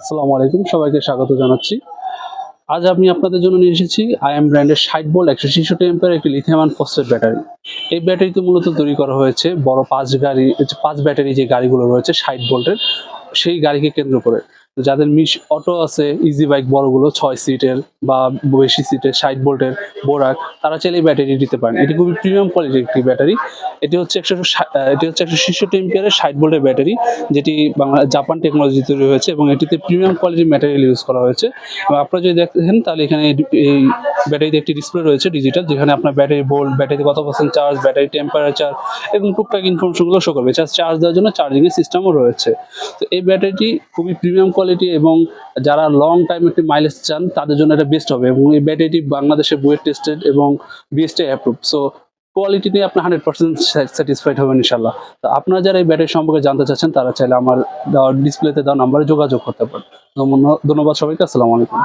আসসালামু আলাইকুম, সবাইকে স্বাগত জানাচ্ছি। আজ আমি আপনাদের জন্য নিয়ে এসেছি আইএম ব্র্যান্ডের ষাট বল একশো ছেষট্টি এম্পের একটি লিথিয়ামান ফসফেট ব্যাটারি এই ব্যাটারিতে মূলত তৈরি করা হয়েছে বড় পাঁচ গাড়ি, পাঁচ ব্যাটারি যে গাড়িগুলো রয়েছে ষাট ভোল্টের সেই গাড়িকে কেন্দ্র করে। তো যাদের মিশ অটো আছে ইজি বাইক বড়গুলো, ছয় সিটের বা বেশি সিটের ষাট ভোল্টের বোরাক, তারা চাইলে ব্যাটারি দিতে পারেন। এটি খুবই প্রিমিয়াম কোয়ালিটির একটি ব্যাটারি এটি হচ্ছে একশো এটি হচ্ছে একশো ছেষট্টি এম্পিয়ারের ষাট ভোল্টের ব্যাটারি যেটি বাংলা, জাপান টেকনোলজি তৈরি হয়েছে এবং এটিতে প্রিমিয়াম কোয়ালিটির ম্যাটেরিয়াল ইউজ করা হয়েছে। এবং আপনারা যদি দেখেন, তাহলে এখানে এই ব্যাটারিতে একটি ডিসপ্লে রয়েছে ডিজিটাল যেখানে আপনার ব্যাটারি ভোল্ট ব্যাটারিতে কত পার্সেন্ট চার্জ ব্যাটারি টেম্পারেচার এবং টুকটাক ইনফরমেশনগুলো শো করবে। চার্জ দেওয়ার জন্য চার্জিংয়ের সিস্টেমও রয়েছে। তো এই ব্যাটারিটি খুবই প্রিমিয়াম কোয়ালিটি এবং যারা লং টাইম একটি মাইলেজ চান, তাদের জন্য এটা বেস্ট হবে এবং এই ব্যাটারিটি বাংলাদেশে বুয়েট টেস্টেড এবং বিএসটি অ্যাপ্রুভ সো কোয়ালিটি নিয়ে আপনার হান্ড্রেড পার্সেন্ট স্যাটিসফাইড হবেন ইনশাল্লাহ তো আপনারা যারা এই ব্যাটারি সম্পর্কে জানতে চাচ্ছেন, তারা চাইলে আমার ডিসপ্লেতে দেওয়া নাম্বারে যোগাযোগ করতে পারেন। ধন্যবাদ সবাইকে, আসসালামু আলাইকুম।